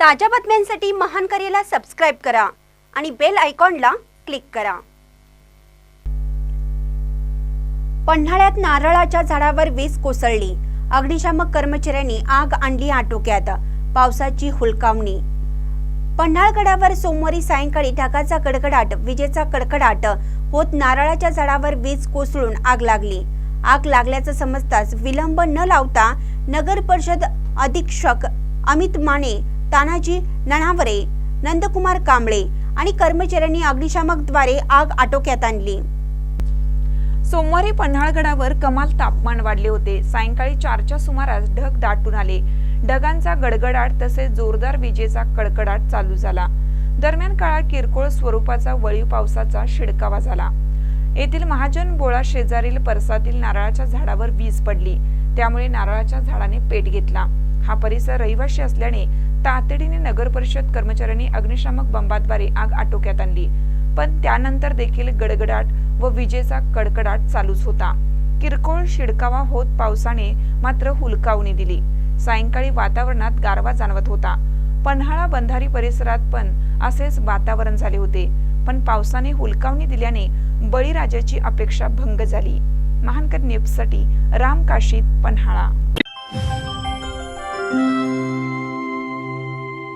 ताज्या बातम्यांसाठी महान करेला सबस्क्राईब करा आणि बेल आयकॉनला क्लिक करा. पन्हाळ्यात नारळाच्या झाडावर वीज कोसळली. अग्निशामक कर्मचाऱ्यांनी आग आणली आटोक्यात. पावसाची हुलकावणी. पन्हाळगडावर सोमवारी सायंकाळी ढगाचा कडकडाट विजेचा कडकडाट होत नारळाच्या झाडावर वीज कोसळून आग लागली. आग लागल्याचं समजताच विलंब न लावता नगर परिषद अधीक्षक अमित माने तानाजी नणावरे नंदकुमार कांबळे आणि कर्मचाऱ्यांनी अग्निशामकद्वारे आग आटोक्यात आणली. सोमवारी पन्हाळगडावर कमाल तापमान वाढले होते. सायंकाळी चारच्या सुमारास ढग दाटून आले. ढगांचा गडगडाट तसेच जोरदार विजेचा कडकडाट चालू झाला. दरम्यान काळात किरकोळ स्वरूपाचा वळीव पावसाचा शिडकावा झाला. येथील महाजन बोळा शेजारील परसातील नारळाच्या झाडावर वीज पडली. त्यामुळे नारळाच्या झाडाने पेट घेतला. हा परिसर रहिवाशी असल्याने तातडीने नगर परिषद कर्मचाऱ्यांनी अग्निशामक बंबाद्वारे आग आटोक्यात आणली. पण त्यानंतर देखील गडगडाट व विजेचा कडकडाट चालूच होता. किरकोळ शिडकावा होत पावसाने मात्र हुलकावणी दिली. सायंकाळी वातावरणात गारवा जाणवत होता. पन्हाळा बंधारी परिसरात पण असेच वातावरण झाले होते. पण पावसाने हुलकावणी दिल्याने बळीराजाची अपेक्षा भंग झाली. महानकर न्यूजसाठी राम काशीत पन्हाळा.